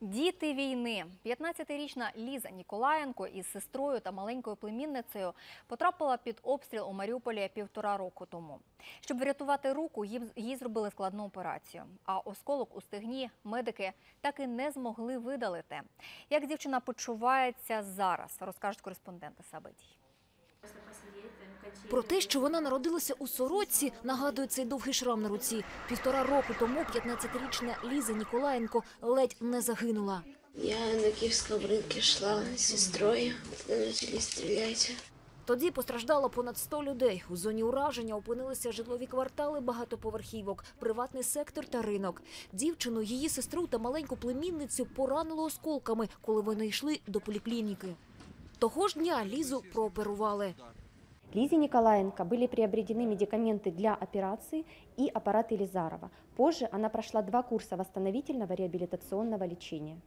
Діти війни. 15-річна Ліза Ніколаєнко із сестрою та маленькою племінницею потрапила під обстріл у Маріуполі півтора року тому. Щоб врятувати руку, їй зробили складну операцію. А осколок у стегні медики так і не змогли видалити. Як дівчина почувається зараз, розкажуть кореспонденти Сабитій. Про те, що вона народилася у сорочці, нагадує цей довгий шрам на руці. Півтора року тому 15-річна Ліза Ніколаєнко ледь не загинула. Я на Киевском рынке шла с сестрой, когда начали стрелять. Тоді постраждало понад 100 людей. У зоні ураження опинилися житлові квартали багатоповерхівок, приватний сектор та ринок. Дівчину, її сестру та маленьку племінницю поранило осколками, коли вони йшли до поліклініки. Того ж дня Лізу прооперували. Лизе Николаенко были приобретены медикаменты для операции и аппараты Лизарова. Позже она прошла два курса восстановительного реабилитационного лечения.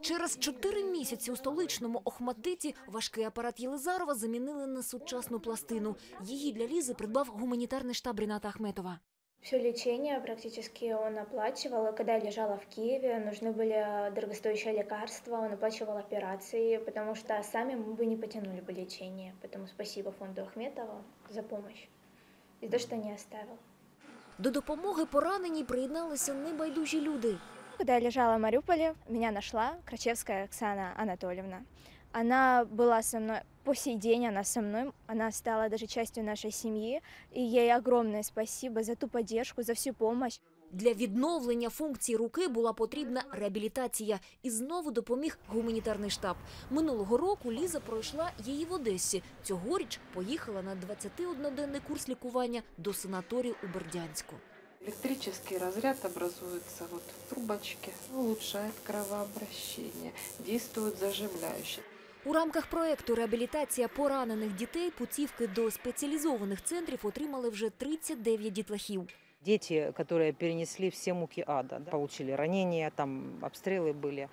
Через чотири місяці у столичному Охматдиті важкий апарат Єлизарова замінили на сучасну пластину. Її для Лізи придбав гуманітарний штаб Ріната Ахметова. Все лечение практически он оплачивал. И когда я лежала в Киеве, нужны были дорогостоящие лекарства, он оплачивал операции, потому что сами мы бы не потянули бы лечение. Поэтому спасибо фонду Ахметова за помощь и за то, что не оставил. До допомоги пораненій приєдналися небайдужі люди. Когда я лежала в Мариуполе, меня нашла Крачевская Оксана Анатольевна. Она была со мной по сей день, она со мной, она стала даже частью нашей семьи, и ей огромное спасибо за ту поддержку, за всю помощь. Для відновлення функцій руки була потрібна реабілітація. І знову допоміг гуманітарний штаб. Минулого року Ліза пройшла її в Одесі. Цьогоріч поїхала на 21-денний курс лікування до санаторію у Бердянську. Электрический разряд образуется вот в трубочке, улучшает кровообращение, действует заживляюще. У рамках проекту реабілітація поранених дітей путівки до спеціалізованих центрів отримали вже 39 дітлахів. Дети, которые перенесли все муки ада, да, получили ранения, там обстрелы были.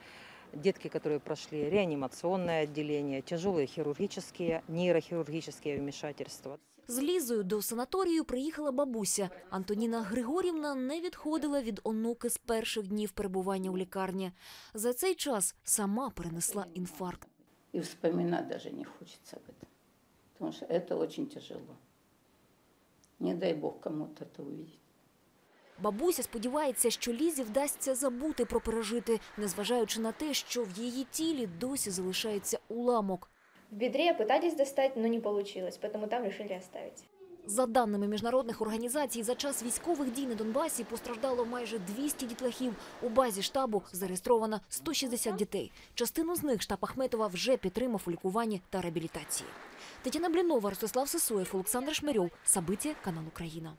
Детки, которые прошли реанимационное отделение, тяжелые хирургические, нейрохирургические вмешательства. З Лізою до санаторію приїхала бабуся. Антоніна Григорівна не відходила від онуки з перших днів перебування у лікарні. За цей час сама перенесла інфаркт. И вспоминать даже не хочется об этом. Потому что это очень тяжело. Не дай бог кому-то это увидеть. Бабуся сподівається, що Лізі вдасться забути про пережити, незважаючи на те, що в її тілі досі залишається уламок. В бедре пытались достать, но не получилось, поэтому там решили оставить. За даними міжнародних організацій, за час військових дій на Донбасі постраждало майже 200 дітлахів. У базі штабу зареєстровано 160 дітей. Частину з них штаб Ахметова вже підтримав у лікуванні та реабілітації. Тетяна Блінова, Ростислав Сисоєв, Олександр Шмирьов. Сабиті, канал Україна.